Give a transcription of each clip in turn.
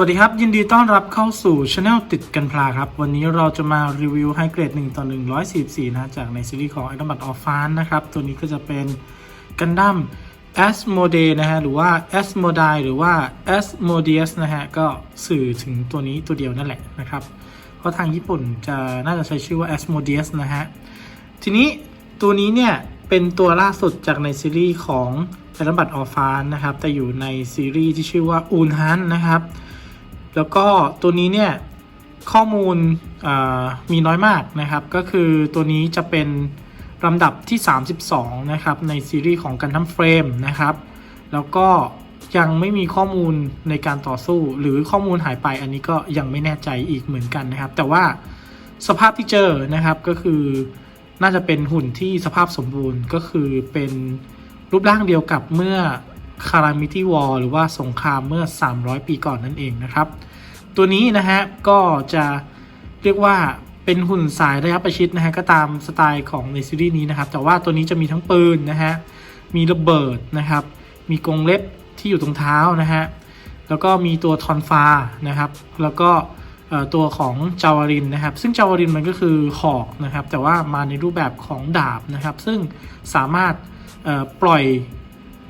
สวัสดีครับ ยินดีต้อนรับเข้าสู่ช anel ติดกันพลาครับ วันนี้เราจะมารีวิวให้เกรด1ต่อ144 นะ จากในซีรีส์ของ i d o m b a t of f a n นนะครับ ตัวนี้ก็จะเป็นกันดั้ม a s m o d e นะฮะ หรือว่า a s m o d i หรือว่า a s m o d e u s นะฮะ ก็สื่อถึงตัวนี้ตัวเดียวนั่นแหละนะครับ เพราะทางญี่ปุ่นจะน่าจะใช้ชื่อว่า a s m o d e u s นะฮะ ทีนี้ตัวนี้เนี่ยเป็นตัวล่าสุดจากในซีรีส์ของไ d o m b a t of f a n นนะครับ แต่อยู่ในซีรีส์ที่ชื่อว่า u n h a n นะครับ แล้วก็ตัวนี้เนี่ยข้อมูลมีน้อยมากนะครับ ก็คือตัวนี้จะเป็นลำดับที่ 32 นะครับ ในซีรีส์ของกันทั้มเฟรมนะครับ แล้วก็ยังไม่มีข้อมูลในการต่อสู้ หรือข้อมูลหายไปอันนี้ก็ยังไม่แน่ใจอีกเหมือนกันนะครับ แต่ว่าสภาพที่เจอนะครับก็คือน่าจะเป็นหุ่นที่สภาพสมบูรณ์ก็คือเป็นรูปร่างเดียวกับเมื่อ Calamity War หรือว่าสงครามเมื่อ 300 ปีก่อนนั่นเองนะครับ ตัวนี้นะฮะก็จะเรียกว่าเป็นหุ่นสายระยะประชิดนะฮะก็ตามสไตล์ของในซีรีส์นี้นะครับแต่ว่าตัวนี้จะมีทั้งปืนนะฮะมีระเบิดนะครับ มีกรงเล็บที่อยู่ตรงเท้านะฮะแล้วก็มีตัวทอนฟานะครับ แล้วก็ตัวของจาวารินนะครับ ซึ่งจาวารินมันก็คือหอกนะครับ แต่ว่ามาในรูปแบบของดาบนะครับ ซึ่งสามารถปล่อย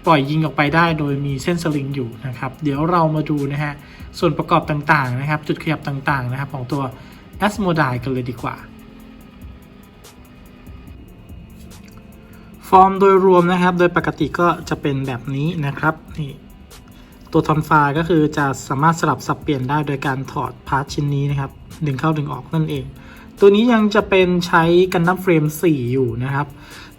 ปล่อยยิงออกไปได้โดยมีเส้นสลิงอยู่นะครับ เดี๋ยวเรามาดูนะฮะ ส่วนประกอบต่างๆนะครับ จุดขยับต่างๆนะครับ ของตัว a s m o d i กันเลยดีกว่า ฟอร์มโดยรวมนะครับ โดยปกติก็จะเป็นแบบนี้นะครับนี่ตัวทอนฟาก็คือจะสามารถสลับสับเปลี่ยนได้โดยการถอดพาร์ทชิ้นนี้นะครับ ดึงเข้าดึงออกนั่นเอง ตัวนี้ยังจะเป็นใช้กันดั้มเฟรม 4 อยู่นะครับ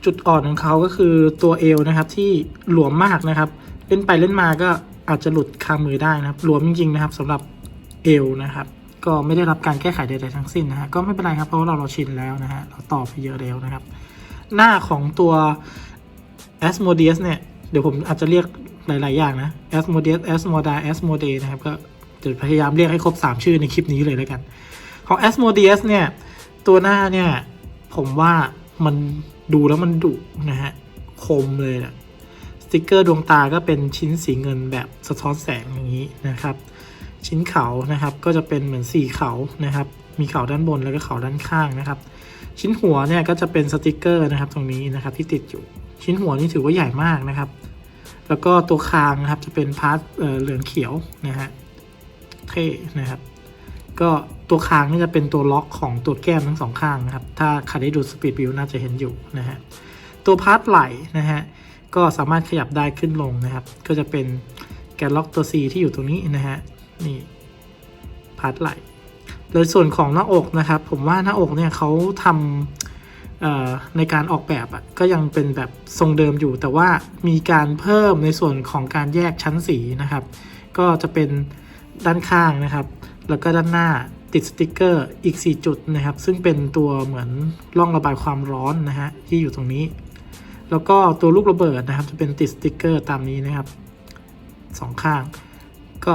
จุดอ่อนของเขาก็คือตัวเอวนะครับที่หลวมมากนะครับ เล่นไปเล่นมาก็ อาจจะหลุดคามือได้นะครับหลวมจริงๆนะครับสำหรับเอวนะครับ ก็ไม่ได้รับการแก้ไขใดๆทั้งสิ้นนะฮะก็ไม่เป็นไรครับเพราะว่าเราเราชินแล้วนะฮะเราต่อไปเยอะแล้วนะครับ หน้าของตัว a s m o d e u s เนี่ยเดี๋ยวผมอาจจะเรียกหลาย ๆ อย่างนะ a s m o d e u s a s m o d i a s m o d e นะครับก็จะพยายามเรียกให้ครบ 3 ชื่อในคลิปนี้เลยแล้วกัน ของ a s m o d e u s เนี่ยตัวหน้าเนี่ยผมว่ามันดูแล้วมันดุนะฮะคมเลยนะ ติกเกอร์ดวงตาก็เป็นชิ้นสีเงินแบบสะท้อนแสงอย่างนี้นะครับ ชิ้นเขานะครับก็จะเป็นเหมือนสี่เขานะครับ มีเขาด้านบนแล้วก็เขาด้านข้างนะครับ ชิ้นหัวเนี่ยก็จะเป็นสติกเกอร์นะครับตรงนี้นะครับที่ติดอยู่ ชิ้นหัวนี่ถือว่าใหญ่มากนะครับ แล้วก็ตัวคางนะครับจะเป็นพาร์ทเอ่อเหลืองเขียวนะฮะเท่นะครับก็ตัวคางนี่จะเป็นตัวล็อกของตัวแก้มทั้งสองข้างนะครับ ถ้าใครได้ดูสปีดวิวน่าจะเห็นอยู่นะฮะ ตัวพาร์ทไหลนะฮะ ก็สามารถขยับได้ขึ้นลงนะครับ ก็จะเป็นแกนล็อกตัว C ที่อยู่ตรงนี้นะฮะนี่พาร์ทไหล่โดยส่วนของหน้าอกนะครับ ผมว่าหน้าอกเนี่ยเขาทำในการออกแบบอะก็ยังเป็นแบบทรงเดิมอยู่ แต่ว่ามีการเพิ่มในส่วนของการแยกชั้นสีนะครับ ก็จะเป็นด้านข้างนะครับ แล้วก็ด้านหน้าติดสติกเกอร์อีก 4 จุดนะครับ ซึ่งเป็นตัวเหมือนร่องระบายความร้อนนะฮะที่อยู่ตรงนี้ แล้วก็ตัวลูกระเบิดนะครับ จะเป็นติดสติกเกอร์ตามนี้นะครับสองข้าง ก็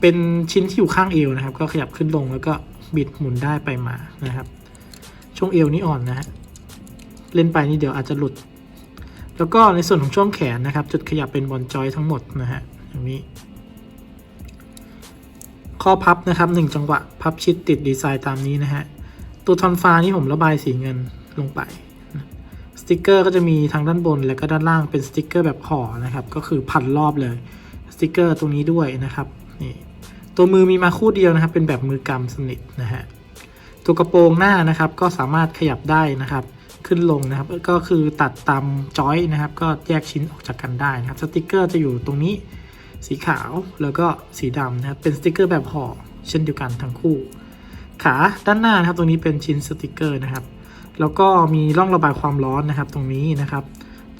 เป็นชิ้นที่อยู่ข้างเอวนะครับ ก็ขยับขึ้นลงแล้วก็บิดหมุนได้ไปมานะครับ ช่วงเอวนี่อ่อนนะฮะเล่นไปนี่เดี๋ยวอาจจะหลุด แล้วก็ในส่วนของช่วงแขนนะครับ จุดขยับเป็นบอลจอยทั้งหมดนะฮะอย่างนี้ ข้อพับนะครับหนึ่งจังหวะพับชิดติดดีไซน์ตามนี้นะฮะตัวทอนฟ้านี่ผมระบายสีเงินลงไป ติกเกอร์ก็จะมีทางด้านบนและก็ด้านล่างเป็นสติกเกอร์แบบห่อนะครับ ก็คือพันรอบเลยสติกเกอร์ตรงนี้ด้วยนะครับนี่ตัวมือมีมาคู่เดียวนะครับ เป็นแบบมือกำสนิทนะฮะตัวกระโปรงหน้านะครับ ก็สามารถขยับได้นะครับ ขึ้นลงนะครับ ก็คือตัดตามจอยนะครับ ก็แยกชิ้นออกจากกันได้นะครับสติกเกอร์จะอยู่ตรงนี้สีขาวแล้วก็สีดำนะครับเป็นสติกเกอร์แบบห่อเช่นเดียวกันทั้งคู่ ขาด้านหน้านะครับตรงนี้เป็นชิ้นสติกเกอร์นะครับ แล้วก็มีร่องระบายความร้อนนะครับ ตรงนี้นะครับ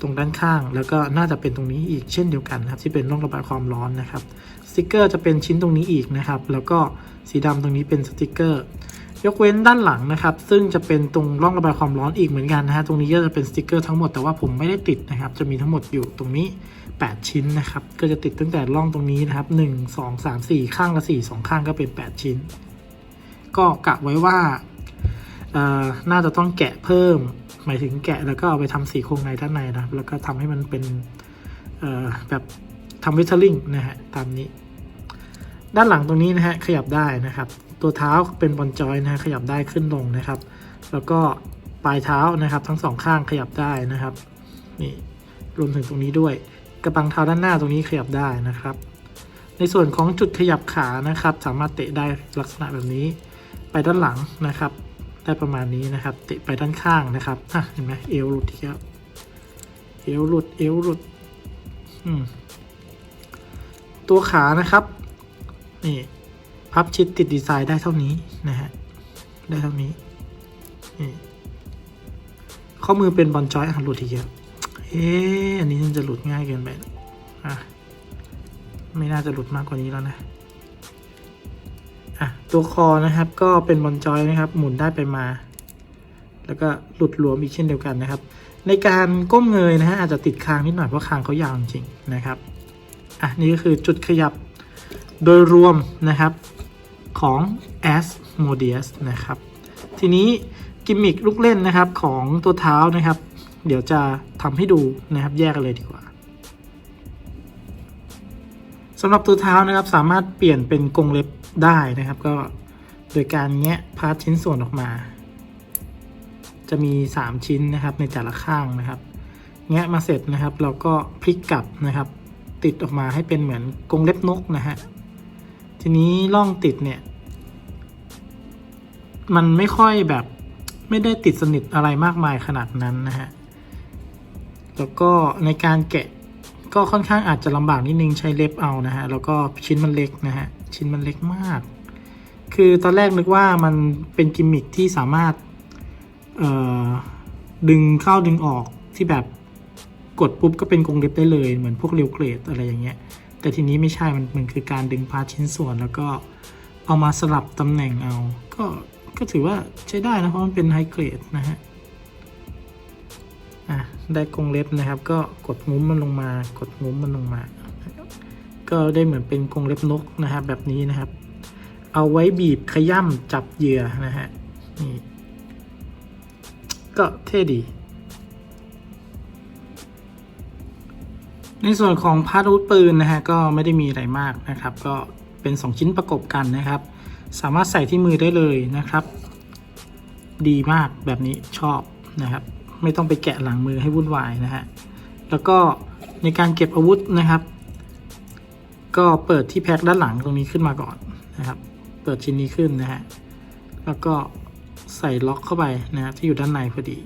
ตรงด้านข้างแล้วก็น่าจะเป็นตรงนี้อีกเช่นเดียวกันนะครับ ที่เป็นร่องระบายความร้อนนะครับสติกเกอร์จะเป็นชิ้นตรงนี้อีกนะครับ แล้วก็สีดำตรงนี้เป็นสติกเกอร์ ยกเว้นด้านหลังนะครับ ซึ่งจะเป็นตรงร่องระบายความร้อนอีกเหมือนกันนะฮะตรงนี้ก็จะเป็นสติกเกอร์ทั้งหมดแต่ว่าผมไม่ได้ติดนะครับ จะมีทั้งหมดอยู่ตรงนี้ 8 ชิ้นนะครับ ก็จะติดตั้งแต่ร่องตรงนี้นะครับ 1 2 3 4 ข้างละ4 2 ข้างก็เป็น 8 ชิ้น ก็กะไว้ว่า น่าจะต้องแกะเพิ่ม หมายถึงแกะแล้วก็เอาไปทำสีโครงในด้านในนะแล้วก็ทำให้มันเป็นแบบทำวิทเทอร์ลิงนะฮะตามนี้ ด้านหลังตรงนี้นะฮะขยับได้นะครับ ตัวเท้าเป็นบอลจอยนะฮะขยับได้ขึ้นลงนะครับ แล้วก็ปลายเท้านะครับ ทั้งสองข้างขยับได้นะครับนี่รวมถึงตรงนี้ด้วย กระบังเท้าด้านหน้าตรงนี้ขยับได้นะครับ ในส่วนของจุดขยับขานะครับ สามารถเตะได้ลักษณะแบบนี้ ไปด้านหลังนะครับ ได้ประมาณนี้นะครับ เตะไปด้านข้างนะครับเห็นไหมเอวหลุดทีครับเอวหลุดเอวหลุดตัวขานะครับนี่พับชิดติดดีไซน์ได้เท่านี้นะฮะได้เท่านี้นี่ข้อมือเป็นบอลจอยอะหลุดทีเดียวเอ๊อันนี้มันจะหลุดง่ายเกินไปอะไม่น่าจะหลุดมากกว่านี้แล้วนะ ตัวคอนะครับ ก็เป็นบอลจอยนะครับ หมุนได้ไปมา แล้วก็หลุดหลวมอีกเช่นเดียวกันนะครับ ในการก้มเงยนะฮะอาจจะติดคางนิดหน่อยเพราะคางเขายาวจริงนะครับอะนี่ก็คือจุดขยับโดยรวมนะครับของ s m o d e u s นะครับ ทีนี้กิมมิคลูกเล่นนะครับของตัวเท้านะครับ เดี๋ยวจะทำให้ดูนะครับแยกกันเลยดีกว่าสำหรับตัวเท้านะครับสามารถเปลี่ยนเป็นกรงเล็บ ได้นะครับ ก็โดยการแงะพาร์ทชิ้นส่วนออกมา จะมี 3 ชิ้นนะครับในแต่ละข้างนะครับ แงะมาเสร็จนะครับเราก็พลิกกลับนะครับ ติดออกมาให้เป็นเหมือนกรงเล็บนกนะฮะทีนี้ล่องติดเนี่ย มันไม่ค่อยแบบไม่ได้ติดสนิทอะไรมากมายขนาดนั้นนะฮะแล้วก็ในการแกะก็ค่อนข้างอาจจะลำบากนิดนึงใช้เล็บเอานะฮะแล้วก็ชิ้นมันเล็กนะฮะ ชิ้นมันเล็กมาก คือตอนแรกนึกว่ามันเป็นกิมมิคที่สามารถดึงเข้าดึงออกที่แบบกดปุ๊บก็เป็นกรงเล็บได้เลยเหมือนพวกเรียวเกรดอะไรอย่างเงี้ย แต่ทีนี้ไม่ใช่มันมันคือการดึงพาชิ้นส่วนแล้วก็เอามาสลับตำแหน่งเอา ก็ก็ถือว่าใช้ได้นะ เพราะมันเป็นไฮเกรดนะฮะอะได้กรงเล็บนะครับ ก็กดงุ้มมันลงมากดงุ้มมันลงมา ก็ได้เหมือนเป็นกรงเล็บนกนะครับแบบนี้นะครับ เอาไว้บีบขย่ำจับเหยื่อนะฮะนี่ก็เท่ดี ในส่วนของพาร์ทอาวุธปืนนะฮะก็ไม่ได้มีอะไรมากนะครับ ก็เป็น 2 ชิ้นประกบกันนะครับ สามารถใส่ที่มือได้เลยนะครับ ดีมากแบบนี้ชอบนะครับ ไม่ต้องไปแกะหลังมือให้วุ่นวายนะฮะแล้วก็ในการเก็บอาวุธนะครับ ก็เปิดที่แพ็คด้านหลังตรงนี้ขึ้นมาก่อนนะครับ เปิดชิ้นนี้ขึ้นนะฮะ แล้วก็ใส่ล็อกเข้าไปนะฮะที่อยู่ด้านในพอดี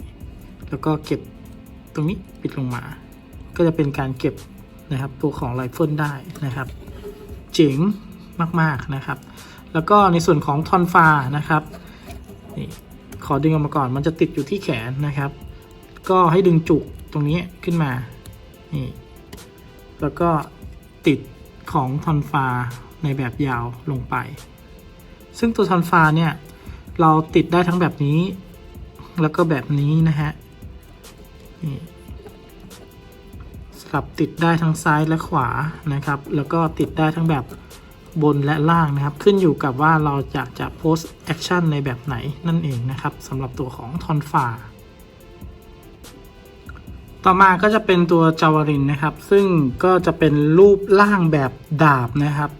แล้วก็เก็บตรงนี้ปิดลงมา ก็จะเป็นการเก็บนะครับตัวของไรเฟิลได้นะครับ เจ๋งมากๆนะครับ แล้วก็ในส่วนของทอนฟานะครับนี่ขอดึงออกมาก่อน มันจะติดอยู่ที่แขนนะครับ ก็ให้ดึงจุกตรงนี้ขึ้นมา นี่ แล้วก็ติด ของทอนฟาในแบบยาวลงไป ซึ่งตัวทอนฟาเนี่ย เราติดได้ทั้งแบบนี้ แล้วก็แบบนี้นะฮะนี่สลับติดได้ทั้งซ้ายและขวานะครับ แล้วก็ติดได้ทั้งแบบบนและล่างนะครับ ขึ้นอยู่กับว่าเราอยากจะ post action ในแบบไหนนั่นเองนะครับสำหรับตัวของทอนฟา ต่อมาก็จะเป็นตัวจาวารินนะครับ ซึ่งก็จะเป็นรูปร่างแบบดาบนะครับ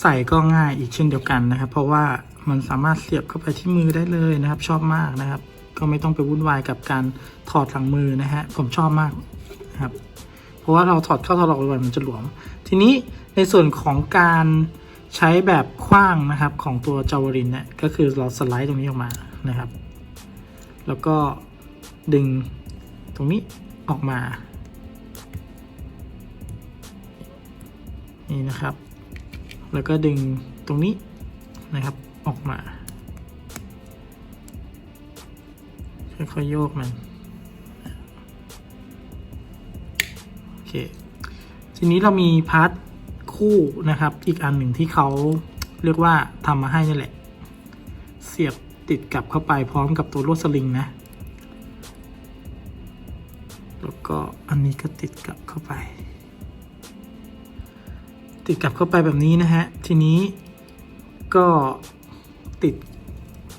ใส่ก็ง่ายอีกเช่นเดียวกันนะครับ เพราะว่ามันสามารถเสียบเข้าไปที่มือได้เลยนะครับ ชอบมากนะครับ ก็ไม่ต้องไปวุ่นวายกับการถอดหลังมือนะฮะผมชอบมากนะครับ เพราะว่าเราถอดเข้าถอดออกบ่อยมันจะหลวม ทีนี้ในส่วนของการใช้แบบคว้างนะครับของตัวจาวารินเนี่ยก็คือเราสไลด์ตรงนี้ออกมานะครับ แล้วก็ดึง ตรงนี้ออกมานี่นะครับ แล้วก็ดึงตรงนี้นะครับออกมาค่อยๆโยกมันโอเคทีนี้เรามีพาร์ทคู่นะครับ อีกอันหนึ่งที่เขาเรียกว่าทำมาให้นี่แหละ เสียบติดกับเข้าไปพร้อมกับตัวลวดสลิงนะ ก็อันนี้ก็ติดกลับเข้าไป ติดกลับเข้าไปแบบนี้นะฮะ ทีนี้ก็ติด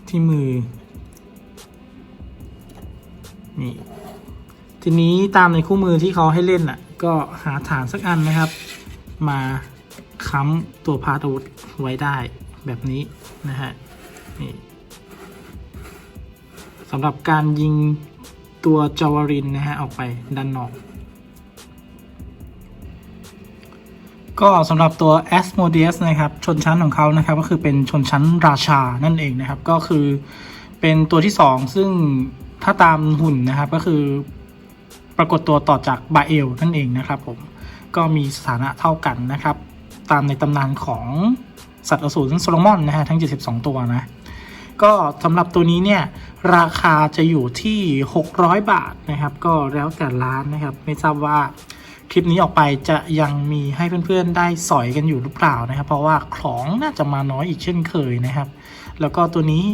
ที่มือ นี่ ทีนี้ตามในคู่มือที่เขาให้เล่นอะ ก็หาฐานสักอันนะครับ มาค้ำตัวพาร์ทอาวุธไว้ได้แบบนี้นะฮะ นี่สำหรับการยิง ตัวจาวารินนะฮะออกไปด้านนอก ก็สำหรับตัว a s m o d e u s นะครับ ชนชั้นของเขานะครับ ก็คือเป็นชนชั้นราชานั่นเองนะครับ ก็คือเป็นตัวที่ 2 ซึ่งถ้าตามหุ่นนะครับ ก็คือปรากฏตัวต่อจากบาเอลนั่นเองนะครับผมก็มีสถานะเท่ากันนะครับ ตามในตำนานของสัตว์อสูรโซโลมอนนะฮะทั้ง 72 ตัวนะ ก็สำหรับตัวนี้เนี่ยราคาจะอยู่ที่ 600 บาทนะครับ ก็แล้วแต่ร้านนะครับ ไม่ทราบว่าคลิปนี้ออกไปจะยังมีให้เพื่อนๆได้สอยกันอยู่หรือเปล่านะครับ เพราะว่าของน่าจะมาน้อยอีกเช่นเคยนะครับ แล้วก็ตัวนี้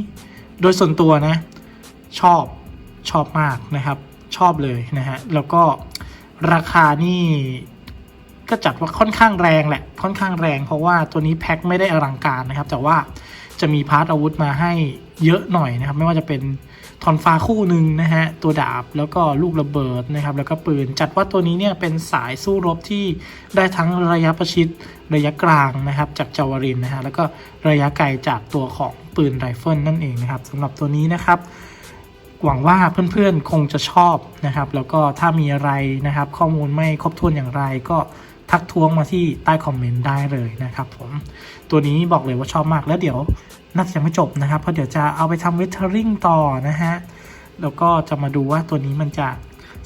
โดยส่วนตัวนะชอบชอบมากนะครับ ชอบเลยนะฮะแล้วก็ราคานี่ก็จัดว่าค่อนข้างแรงแหละค่อนข้างแรงเพราะว่าตัวนี้แพ็คไม่ได้อลังการนะครับ แต่ว่า จะมีพาร์ทอาวุธมาให้เยอะหน่อยนะครับ ไม่ว่าจะเป็นทอนฟ้าคู่หนึ่งนะฮะ ตัวดาบแล้วก็ลูกระเบิดนะครับ แล้วก็ปืน จัดว่าตัวนี้เนี่ยเป็นสายสู้รบที่ได้ทั้งระยะประชิดระยะกลางนะครับ จากจาวารินนะฮะ แล้วก็ระยะไกลจากตัวของปืนไรเฟิลนั่นเองนะครับสำหรับตัวนี้นะครับ หวังว่าเพื่อนๆคงจะชอบนะครับ แล้วก็ถ้ามีอะไรนะครับ ข้อมูลไม่ครบถ้วนอย่างไรก็ ทักท้วงมาที่ใต้คอมเมนต์ได้เลยนะครับผมตัวนี้บอกเลยว่าชอบมากแล้วเดี๋ยวน่าจะยังไม่จบนะครับ เพราะเดี๋ยวจะเอาไปทำเวทเทอริงต่อนะฮะแล้วก็จะมาดูว่าตัวนี้มันจะ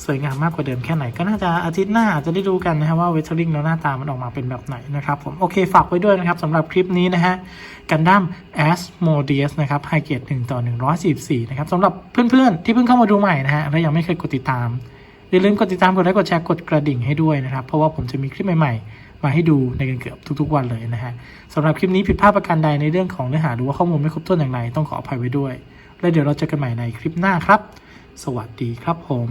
สวยงามมากกว่าเดิมแค่ไหนก็น่าจะอาทิตย์หน้าจะได้ดูกันนะฮะว่าเวทเทอริงแล้วหน้าตามันออกมาเป็นแบบไหนนะครับผมโอเคฝากไว้ด้วยนะครับสำหรับคลิปนี้นะฮะกันดั้ม a s m o d e u s นะครับไฮเกรด1ต่อ144นะครับสำหรับเพื่อนๆที่เพิ่งเข้ามาดูใหม่นะฮะและยังไม่เคยกดติดตาม อย่าลืมกดติดตามกดไลค์กดแชร์กดกระดิ่งให้ด้วยนะครับ เพราะว่าผมจะมีคลิปใหม่ๆ มาให้ดูในกันเกือบทุก ๆ วันเลยนะฮะสำหรับคลิปนี้ผิดพลาดประการใดในเรื่องของเนื้อหาหรือว่าข้อมูลไม่ครบถ้วนอย่างไรต้องขออภัยไว้ด้วย และเดี๋ยวเราเจอกันใหม่ในคลิปหน้าครับ สวัสดีครับผม